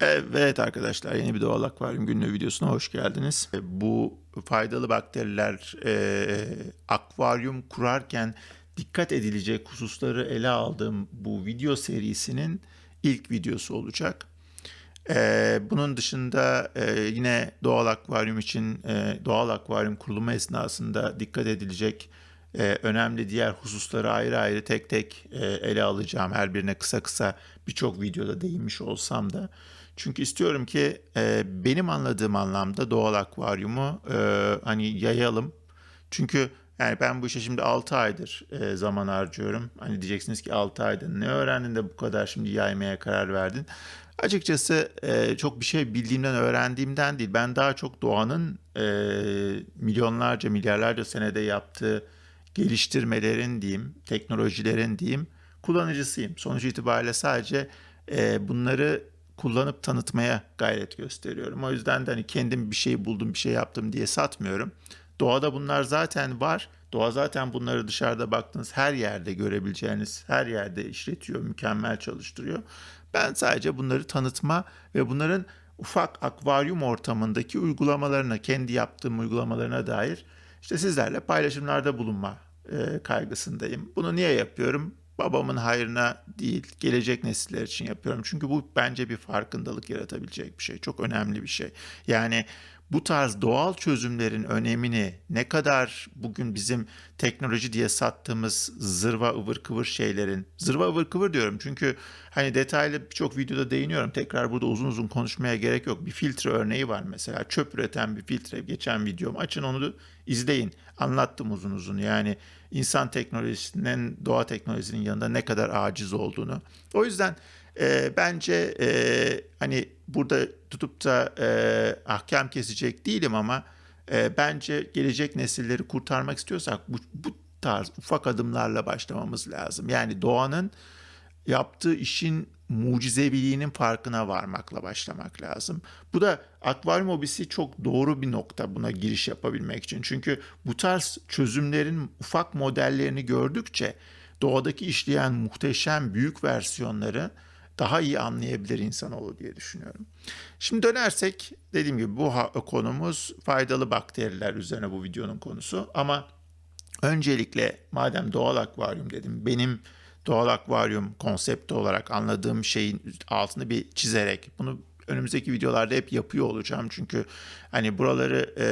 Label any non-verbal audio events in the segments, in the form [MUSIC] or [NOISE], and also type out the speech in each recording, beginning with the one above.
Evet arkadaşlar yeni bir doğal akvaryum günlüğü videosuna hoş geldiniz. E, Bu faydalı bakteriler e, akvaryum kurarken dikkat edilecek hususları ele aldığım bu video serisinin ilk videosu olacak. E, bunun dışında e, yine doğal akvaryum için e, doğal akvaryum kurulumu esnasında dikkat edilecek e, önemli diğer hususları ayrı ayrı tek tek e, ele alacağım. Her birine kısa kısa birçok videoda değinmiş olsam da. Çünkü istiyorum ki e, benim anladığım anlamda doğal akvaryumu e, hani yayalım. Çünkü yani ben bu işe şimdi 6 aydır e, zaman harcıyorum. Hani diyeceksiniz ki 6 ayda ne öğrendin de bu kadar şimdi yaymaya karar verdin. Açıkçası e, çok bir şey bildiğimden, öğrendiğimden değil. Ben daha çok doğanın e, milyonlarca, milyarlarca senede yaptığı geliştirmelerin diyeyim, teknolojilerin diyeyim kullanıcısıyım. Sonuç itibariyle sadece e, bunları kullanıp tanıtmaya gayret gösteriyorum. O yüzden de hani kendim bir şey buldum, bir şey yaptım diye satmıyorum. Doğada bunlar zaten var. Doğa zaten bunları dışarıda baktığınız her yerde görebileceğiniz her yerde işletiyor, mükemmel çalıştırıyor. Ben sadece bunları tanıtma ve bunların ufak akvaryum ortamındaki uygulamalarına, kendi yaptığım uygulamalarına dair işte sizlerle paylaşımlarda bulunma kaygısındayım. Bunu niye yapıyorum? Babamın hayrına değil, gelecek nesiller için yapıyorum. Çünkü bu bence bir farkındalık yaratabilecek bir şey. Çok önemli bir şey. Yani bu tarz doğal çözümlerin önemini ne kadar bugün bizim teknoloji diye sattığımız zırva ıvır kıvır şeylerin, zırva ıvır kıvır diyorum çünkü hani detaylı birçok videoda değiniyorum. Tekrar burada uzun uzun konuşmaya gerek yok. Bir filtre örneği var mesela. Çöp üreten bir filtre. Geçen videom. Açın onu izleyin. Anlattım uzun uzun. Yani insan teknolojisinin doğa teknolojisinin yanında ne kadar aciz olduğunu. O yüzden e, bence e, hani burada tutup da e, ahkam kesecek değilim ama e, bence gelecek nesilleri kurtarmak istiyorsak bu, bu tarz ufak adımlarla başlamamız lazım. Yani doğanın yaptığı işin mucizeviliğinin farkına varmakla başlamak lazım. Bu da akvaryum hobisi çok doğru bir nokta buna giriş yapabilmek için. Çünkü bu tarz çözümlerin ufak modellerini gördükçe doğadaki işleyen muhteşem büyük versiyonları daha iyi anlayabilir insanoğlu diye düşünüyorum. Şimdi dönersek dediğim gibi bu konumuz faydalı bakteriler üzerine bu videonun konusu ama öncelikle madem doğal akvaryum dedim benim doğal akvaryum konsepti olarak anladığım şeyin altını bir çizerek bunu önümüzdeki videolarda hep yapıyor olacağım. Çünkü hani buraları e,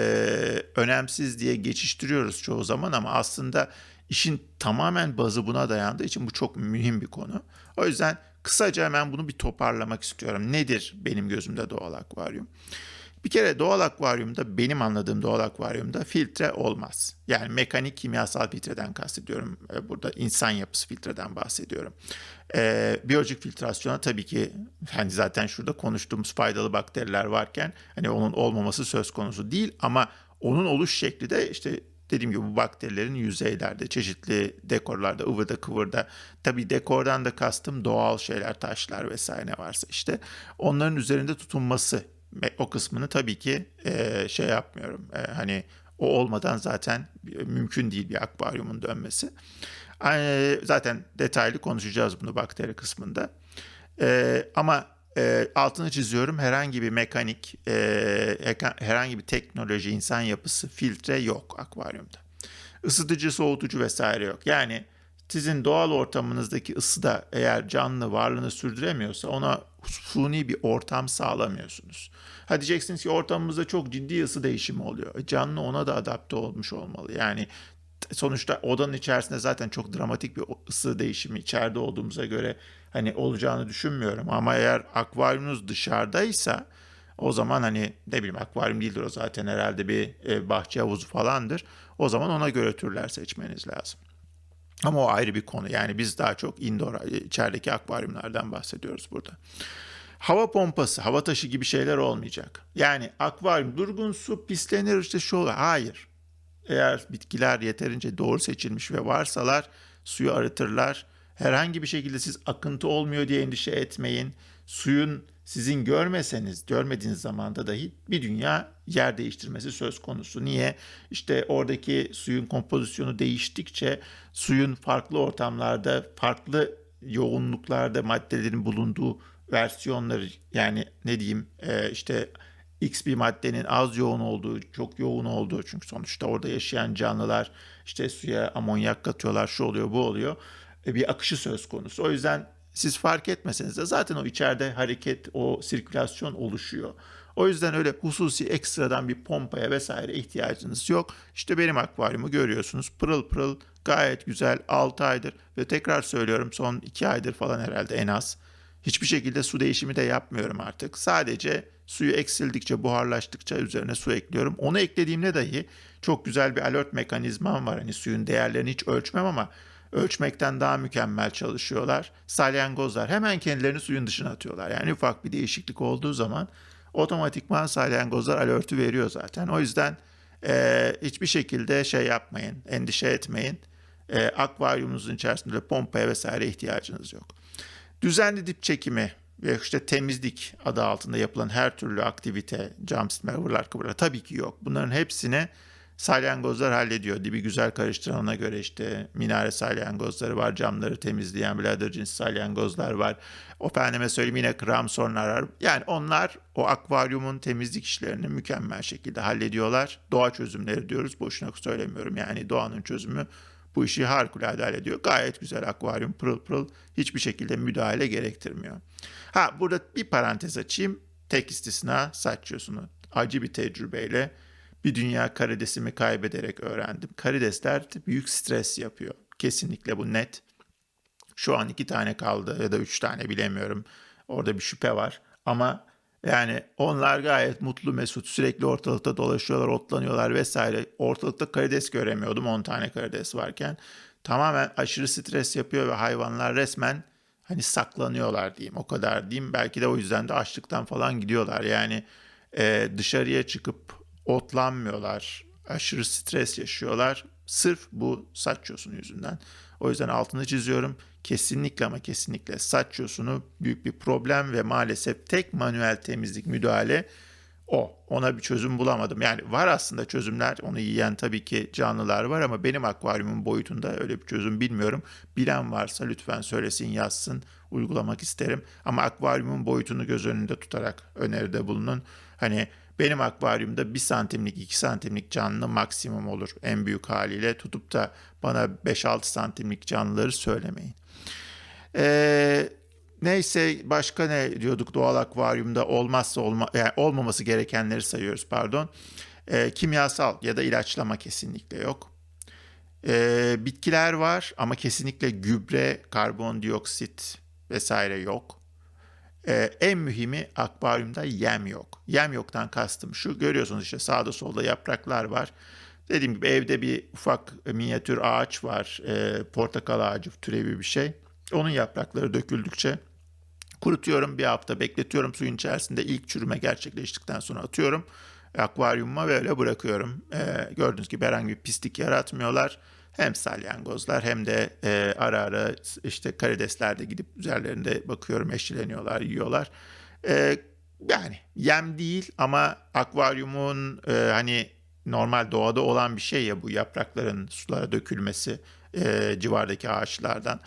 önemsiz diye geçiştiriyoruz çoğu zaman ama aslında işin tamamen bazı buna dayandığı için bu çok mühim bir konu. O yüzden kısaca hemen bunu bir toparlamak istiyorum. Nedir benim gözümde doğal akvaryum? Bir kere doğal akvaryumda benim anladığım doğal akvaryumda filtre olmaz. Yani mekanik kimyasal filtreden kastediyorum. E, burada insan yapısı filtreden bahsediyorum. Ee, biyolojik filtrasyona tabii ki hani zaten şurada konuştuğumuz faydalı bakteriler varken hani onun olmaması söz konusu değil ama onun oluş şekli de işte dediğim gibi bu bakterilerin yüzeylerde, çeşitli dekorlarda, ıvırda kıvırda, tabii dekordan da kastım doğal şeyler, taşlar vesaire varsa işte onların üzerinde tutunması o kısmını tabii ki e, şey yapmıyorum. E, hani o olmadan zaten mümkün değil bir akvaryumun dönmesi. E, zaten detaylı konuşacağız bunu bakteri kısmında. E, ama e, altını çiziyorum herhangi bir mekanik, e, herhangi bir teknoloji, insan yapısı, filtre yok akvaryumda. Isıtıcı, soğutucu vesaire yok. Yani sizin doğal ortamınızdaki ısı da eğer canlı varlığını sürdüremiyorsa ona suni bir ortam sağlamıyorsunuz. Ha diyeceksiniz ki ortamımızda çok ciddi ısı değişimi oluyor. E, canlı ona da adapte olmuş olmalı. Yani sonuçta odanın içerisinde zaten çok dramatik bir ısı değişimi içeride olduğumuza göre hani olacağını düşünmüyorum. Ama eğer akvaryumunuz dışarıdaysa o zaman hani ne bileyim akvaryum değildir o zaten herhalde bir e, bahçe havuzu falandır. O zaman ona göre türler seçmeniz lazım. Ama o ayrı bir konu. Yani biz daha çok indoor, içerideki akvaryumlardan bahsediyoruz burada. Hava pompası, hava taşı gibi şeyler olmayacak. Yani akvaryum, durgun su pislenir işte şu olur. Hayır. Eğer bitkiler yeterince doğru seçilmiş ve varsalar suyu arıtırlar. Herhangi bir şekilde siz akıntı olmuyor diye endişe etmeyin. Suyun sizin görmeseniz, görmediğiniz zamanda dahi bir dünya yer değiştirmesi söz konusu. Niye? İşte oradaki suyun kompozisyonu değiştikçe suyun farklı ortamlarda, farklı yoğunluklarda maddelerin bulunduğu versiyonları yani ne diyeyim e, işte X bir maddenin az yoğun olduğu, çok yoğun olduğu çünkü sonuçta orada yaşayan canlılar işte suya amonyak katıyorlar, şu oluyor, bu oluyor. E, bir akışı söz konusu. O yüzden siz fark etmeseniz de zaten o içeride hareket, o sirkülasyon oluşuyor. O yüzden öyle hususi ekstradan bir pompaya vesaire ihtiyacınız yok. İşte benim akvaryumu görüyorsunuz. Pırıl pırıl gayet güzel 6 aydır ve tekrar söylüyorum son 2 aydır falan herhalde en az. Hiçbir şekilde su değişimi de yapmıyorum artık. Sadece suyu eksildikçe, buharlaştıkça üzerine su ekliyorum. Onu eklediğimde dahi çok güzel bir alert mekanizmam var. Hani suyun değerlerini hiç ölçmem ama ölçmekten daha mükemmel çalışıyorlar. Salyangozlar hemen kendilerini suyun dışına atıyorlar. Yani ufak bir değişiklik olduğu zaman otomatikman salyangozlar alertü veriyor zaten. O yüzden e, hiçbir şekilde şey yapmayın, endişe etmeyin. E, akvaryumunuzun içerisinde pompaya vesaire ihtiyacınız yok. Düzenli dip çekimi ve işte temizlik adı altında yapılan her türlü aktivite, jumpstime, ıvırlar kıvırlar tabii ki yok. Bunların hepsini salyangozlar hallediyor. Dibi güzel karıştıranına göre işte minare salyangozları var, camları temizleyen bladder cinsi salyangozlar var. O efendime söyleyeyim yine kramsonlar var. Yani onlar o akvaryumun temizlik işlerini mükemmel şekilde hallediyorlar. Doğa çözümleri diyoruz. Boşuna söylemiyorum. Yani doğanın çözümü bu işi harikulade hallediyor. Gayet güzel akvaryum pırıl pırıl hiçbir şekilde müdahale gerektirmiyor. Ha burada bir parantez açayım. Tek istisna saç. Acı bir tecrübeyle bir dünya karidesimi kaybederek öğrendim. Karidesler büyük stres yapıyor. Kesinlikle bu net. Şu an iki tane kaldı ya da üç tane bilemiyorum. Orada bir şüphe var. Ama yani onlar gayet mutlu mesut sürekli ortalıkta dolaşıyorlar, otlanıyorlar vesaire. Ortalıkta karides göremiyordum 10 tane karides varken. Tamamen aşırı stres yapıyor ve hayvanlar resmen hani saklanıyorlar diyeyim. O kadar diyeyim. Belki de o yüzden de açlıktan falan gidiyorlar. Yani e, dışarıya çıkıp otlanmıyorlar. Aşırı stres yaşıyorlar. Sırf bu saç yüzünden. O yüzden altını çiziyorum. Kesinlikle ama kesinlikle saç büyük bir problem ve maalesef tek manuel temizlik müdahale o. Ona bir çözüm bulamadım. Yani var aslında çözümler. Onu yiyen tabii ki canlılar var ama benim akvaryumun boyutunda öyle bir çözüm bilmiyorum. Bilen varsa lütfen söylesin, yazsın. Uygulamak isterim. Ama akvaryumun boyutunu göz önünde tutarak öneride bulunun. Hani benim akvaryumda 1 santimlik 2 santimlik canlı maksimum olur en büyük haliyle. Tutup da bana 5-6 santimlik canlıları söylemeyin. Ee, neyse başka ne diyorduk doğal akvaryumda olmazsa olma, yani olmaması gerekenleri sayıyoruz pardon. Ee, kimyasal ya da ilaçlama kesinlikle yok. Ee, bitkiler var ama kesinlikle gübre, karbondioksit vesaire yok. Ee, en mühimi akvaryumda yem yok. Yem yoktan kastım şu görüyorsunuz işte sağda solda yapraklar var. Dediğim gibi evde bir ufak minyatür ağaç var. E, portakal ağacı türevi bir şey. Onun yaprakları döküldükçe kurutuyorum. Bir hafta bekletiyorum suyun içerisinde. ilk çürüme gerçekleştikten sonra atıyorum. Akvaryumuma böyle bırakıyorum. E, gördüğünüz gibi herhangi bir pislik yaratmıyorlar. Hem salyangozlar hem de e, ara ara işte karidesler de gidip üzerlerinde bakıyorum eşleniyorlar, yiyorlar. E, yani yem değil ama akvaryumun e, hani normal doğada olan bir şey ya bu yaprakların sulara dökülmesi e, civardaki ağaçlardan.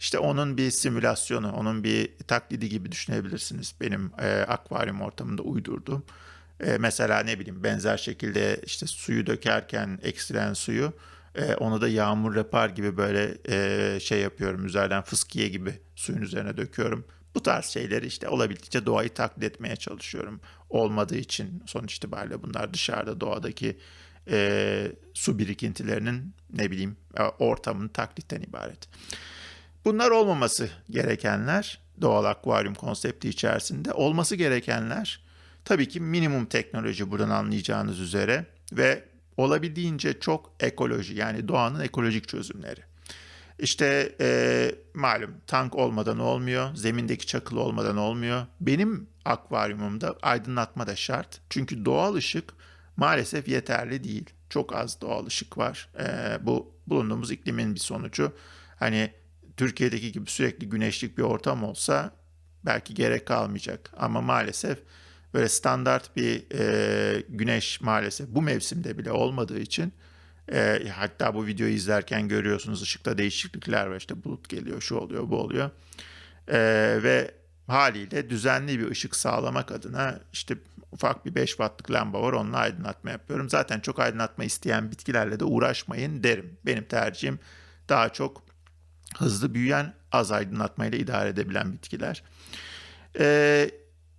İşte onun bir simülasyonu, onun bir taklidi gibi düşünebilirsiniz benim e, akvaryum ortamında uydurduğum. E, mesela ne bileyim benzer şekilde işte suyu dökerken eksilen suyu e, onu da yağmur yapar gibi böyle e, şey yapıyorum üzerden fıskiye gibi suyun üzerine döküyorum. Bu tarz şeyleri işte olabildiğince doğayı taklit etmeye çalışıyorum. Olmadığı için sonuç itibariyle bunlar dışarıda doğadaki e, su birikintilerinin ne bileyim e, ortamını taklitten ibaret. Bunlar olmaması gerekenler doğal akvaryum konsepti içerisinde olması gerekenler tabii ki minimum teknoloji buradan anlayacağınız üzere ve olabildiğince çok ekoloji yani doğanın ekolojik çözümleri. İşte e, malum tank olmadan olmuyor, zemindeki çakıl olmadan olmuyor. Benim akvaryumumda aydınlatma da şart. Çünkü doğal ışık maalesef yeterli değil. Çok az doğal ışık var. E, bu bulunduğumuz iklimin bir sonucu. Hani Türkiye'deki gibi sürekli güneşlik bir ortam olsa belki gerek kalmayacak. Ama maalesef böyle standart bir e, güneş maalesef bu mevsimde bile olmadığı için e, hatta bu videoyu izlerken görüyorsunuz ışıkta değişiklikler var işte bulut geliyor şu oluyor bu oluyor e, ve haliyle düzenli bir ışık sağlamak adına işte ufak bir 5 wattlık lamba var onunla aydınlatma yapıyorum. Zaten çok aydınlatma isteyen bitkilerle de uğraşmayın derim. Benim tercihim daha çok hızlı büyüyen az aydınlatmayla idare edebilen bitkiler. Ee,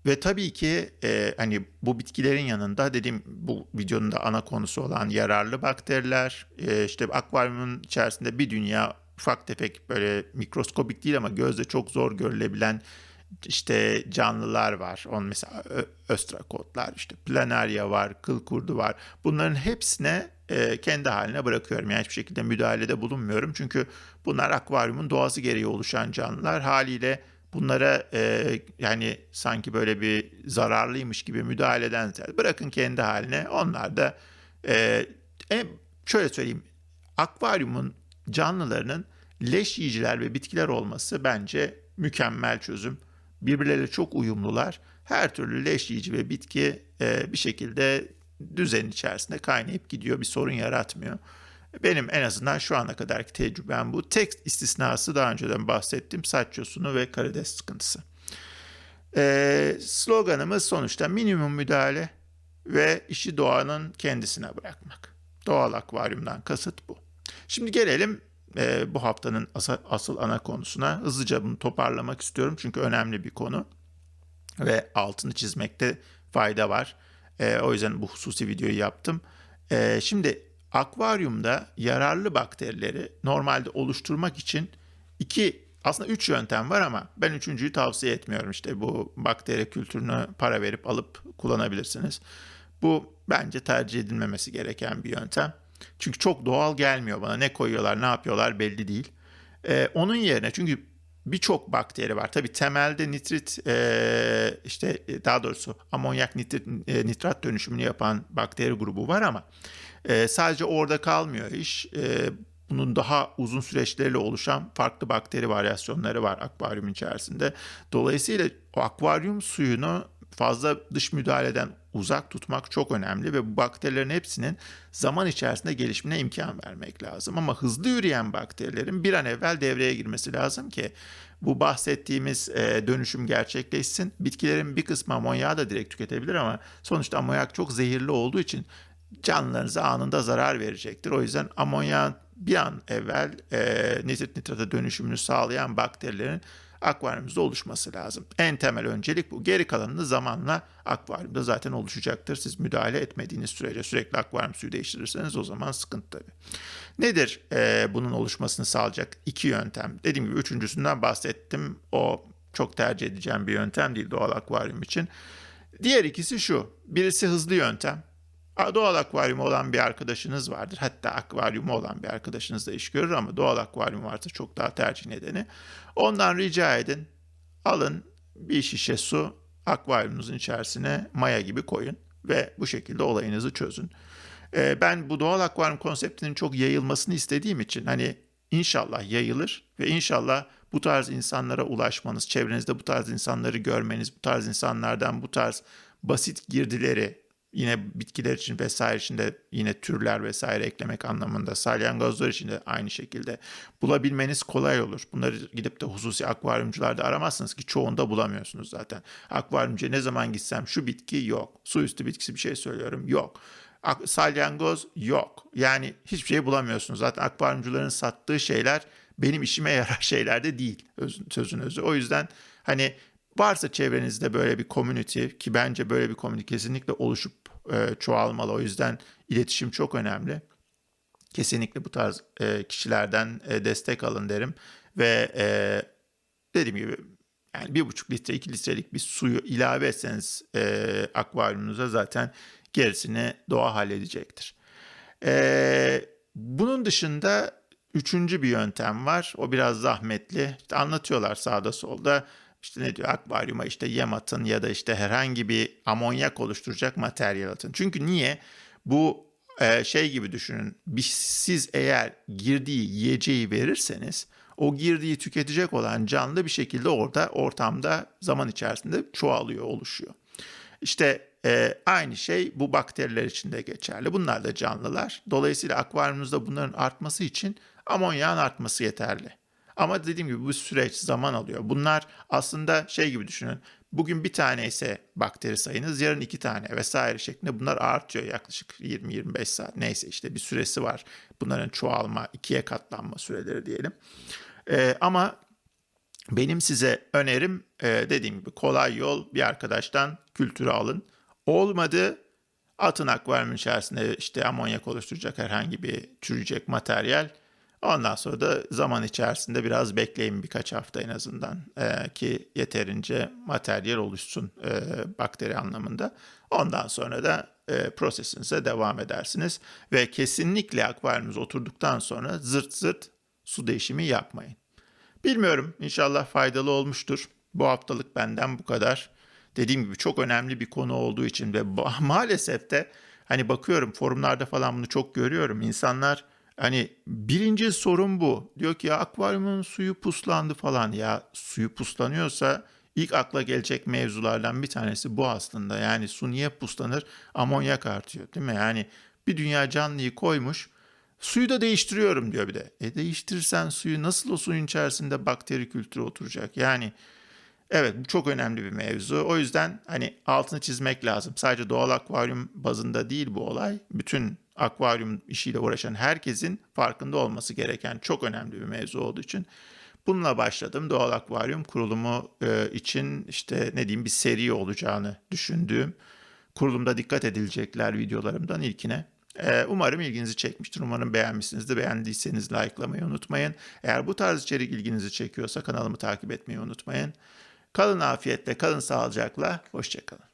ve tabii ki e, hani bu bitkilerin yanında dediğim bu videonun da ana konusu olan yararlı bakteriler, e, işte akvaryumun içerisinde bir dünya ufak tefek böyle mikroskobik değil ama gözle çok zor görülebilen işte canlılar var. On mesela östrakotlar, işte planaria var, kıl kurdu var. Bunların hepsine e, kendi haline bırakıyorum. Yani hiçbir şekilde müdahalede bulunmuyorum. Çünkü bunlar akvaryumun doğası gereği oluşan canlılar. Haliyle bunlara e, yani sanki böyle bir zararlıymış gibi müdahale eden bırakın kendi haline. Onlar da e, e, şöyle söyleyeyim. Akvaryumun canlılarının leş yiyiciler ve bitkiler olması bence mükemmel çözüm. Birbirleriyle çok uyumlular. Her türlü leş yiyici ve bitki e, bir şekilde düzenin içerisinde kaynayıp gidiyor. Bir sorun yaratmıyor. Benim en azından şu ana kadarki tecrübem bu. Tek istisnası daha önceden bahsettim saç yosunu ve karides sıkıntısı. Ee, sloganımız sonuçta minimum müdahale ve işi doğanın kendisine bırakmak. Doğal akvaryumdan kasıt bu. Şimdi gelelim e, bu haftanın asıl, asıl ana konusuna. Hızlıca bunu toparlamak istiyorum çünkü önemli bir konu ve altını çizmekte fayda var. E, o yüzden bu hususi videoyu yaptım. E, şimdi akvaryumda yararlı bakterileri normalde oluşturmak için iki aslında üç yöntem var ama ben üçüncüyü tavsiye etmiyorum. İşte bu bakteri kültürünü para verip alıp kullanabilirsiniz. Bu bence tercih edilmemesi gereken bir yöntem. Çünkü çok doğal gelmiyor bana. Ne koyuyorlar, ne yapıyorlar belli değil. Ee, onun yerine çünkü birçok bakteri var. Tabii temelde nitrit e, işte daha doğrusu amonyak nitrit, e, nitrat dönüşümünü yapan bakteri grubu var ama e, sadece orada kalmıyor iş. E, bunun daha uzun süreçlerle oluşan farklı bakteri varyasyonları var akvaryum içerisinde. Dolayısıyla o akvaryum suyunu fazla dış müdahaleden uzak tutmak çok önemli ve bu bakterilerin hepsinin zaman içerisinde gelişimine imkan vermek lazım. Ama hızlı yürüyen bakterilerin bir an evvel devreye girmesi lazım ki bu bahsettiğimiz e, dönüşüm gerçekleşsin. Bitkilerin bir kısmı amonyağı da direkt tüketebilir ama sonuçta amonyak çok zehirli olduğu için canlılarınıza anında zarar verecektir. O yüzden amonyağın bir an evvel e, nitrit nitrata dönüşümünü sağlayan bakterilerin akvaryumumuzda oluşması lazım. En temel öncelik bu. Geri kalanını zamanla akvaryumda zaten oluşacaktır. Siz müdahale etmediğiniz sürece sürekli akvaryum suyu değiştirirseniz o zaman sıkıntı tabii. Nedir e, bunun oluşmasını sağlayacak iki yöntem? Dediğim gibi üçüncüsünden bahsettim. O çok tercih edeceğim bir yöntem değil doğal akvaryum için. Diğer ikisi şu. Birisi hızlı yöntem. Doğal akvaryumu olan bir arkadaşınız vardır. Hatta akvaryumu olan bir arkadaşınız da iş görür ama doğal akvaryum varsa çok daha tercih nedeni. Ondan rica edin. Alın bir şişe su akvaryumunuzun içerisine maya gibi koyun ve bu şekilde olayınızı çözün. Ee, ben bu doğal akvaryum konseptinin çok yayılmasını istediğim için hani inşallah yayılır ve inşallah bu tarz insanlara ulaşmanız, çevrenizde bu tarz insanları görmeniz, bu tarz insanlardan bu tarz basit girdileri Yine bitkiler için vesaire için de yine türler vesaire eklemek anlamında salyangozlar için de aynı şekilde bulabilmeniz kolay olur. Bunları gidip de hususi akvaryumcularda aramazsınız ki çoğunda bulamıyorsunuz zaten. Akvaryumcuya ne zaman gitsem şu bitki yok. Su üstü bitkisi bir şey söylüyorum yok. Salyangoz yok. Yani hiçbir şey bulamıyorsunuz. Zaten akvaryumcuların sattığı şeyler benim işime yarar [LAUGHS] şeyler de değil sözün özü. O yüzden hani varsa çevrenizde böyle bir community ki bence böyle bir community kesinlikle oluşup e, çoğalmalı. O yüzden iletişim çok önemli. Kesinlikle bu tarz e, kişilerden e, destek alın derim. Ve e, dediğim gibi yani bir buçuk litre, iki litrelik bir suyu ilave etseniz akvaryumunuza zaten gerisini doğa halledecektir. E, bunun dışında üçüncü bir yöntem var. O biraz zahmetli. İşte anlatıyorlar sağda solda işte ne diyor akvaryuma işte yem atın ya da işte herhangi bir amonyak oluşturacak materyal atın. Çünkü niye? Bu e, şey gibi düşünün. Bir, siz eğer girdiği yiyeceği verirseniz o girdiği tüketecek olan canlı bir şekilde orada ortamda zaman içerisinde çoğalıyor, oluşuyor. İşte e, aynı şey bu bakteriler için de geçerli. Bunlar da canlılar. Dolayısıyla akvaryumunuzda bunların artması için amonyağın artması yeterli. Ama dediğim gibi bu süreç zaman alıyor. Bunlar aslında şey gibi düşünün. Bugün bir tane ise bakteri sayınız, yarın iki tane vesaire şeklinde bunlar artıyor yaklaşık 20-25 saat. Neyse işte bir süresi var. Bunların çoğalma, ikiye katlanma süreleri diyelim. Ee, ama benim size önerim e, dediğim gibi kolay yol bir arkadaştan kültürü alın. Olmadı atın akvaryumun içerisinde işte amonyak oluşturacak herhangi bir çürüyecek materyal. Ondan sonra da zaman içerisinde biraz bekleyin birkaç hafta en azından e, ki yeterince materyal oluşsun e, bakteri anlamında. Ondan sonra da e, prosesinize devam edersiniz ve kesinlikle akvaryumunuz oturduktan sonra zırt zırt su değişimi yapmayın. Bilmiyorum inşallah faydalı olmuştur. Bu haftalık benden bu kadar. Dediğim gibi çok önemli bir konu olduğu için ve [LAUGHS] maalesef de hani bakıyorum forumlarda falan bunu çok görüyorum. İnsanlar hani birinci sorun bu. Diyor ki ya akvaryumun suyu puslandı falan. Ya suyu puslanıyorsa ilk akla gelecek mevzulardan bir tanesi bu aslında. Yani su niye puslanır? Amonyak artıyor değil mi? Yani bir dünya canlıyı koymuş. Suyu da değiştiriyorum diyor bir de. E değiştirirsen suyu nasıl o suyun içerisinde bakteri kültürü oturacak? Yani evet bu çok önemli bir mevzu. O yüzden hani altını çizmek lazım. Sadece doğal akvaryum bazında değil bu olay. Bütün akvaryum işiyle uğraşan herkesin farkında olması gereken çok önemli bir mevzu olduğu için bununla başladım. Doğal akvaryum kurulumu e, için işte ne diyeyim bir seri olacağını düşündüğüm kurulumda dikkat edilecekler videolarımdan ilkine. Ee, Umarım ilginizi çekmiştir. Umarım beğenmişsinizdir. Beğendiyseniz likelamayı unutmayın. Eğer bu tarz içerik ilginizi çekiyorsa kanalımı takip etmeyi unutmayın. Kalın afiyetle, kalın sağlıcakla. Hoşçakalın.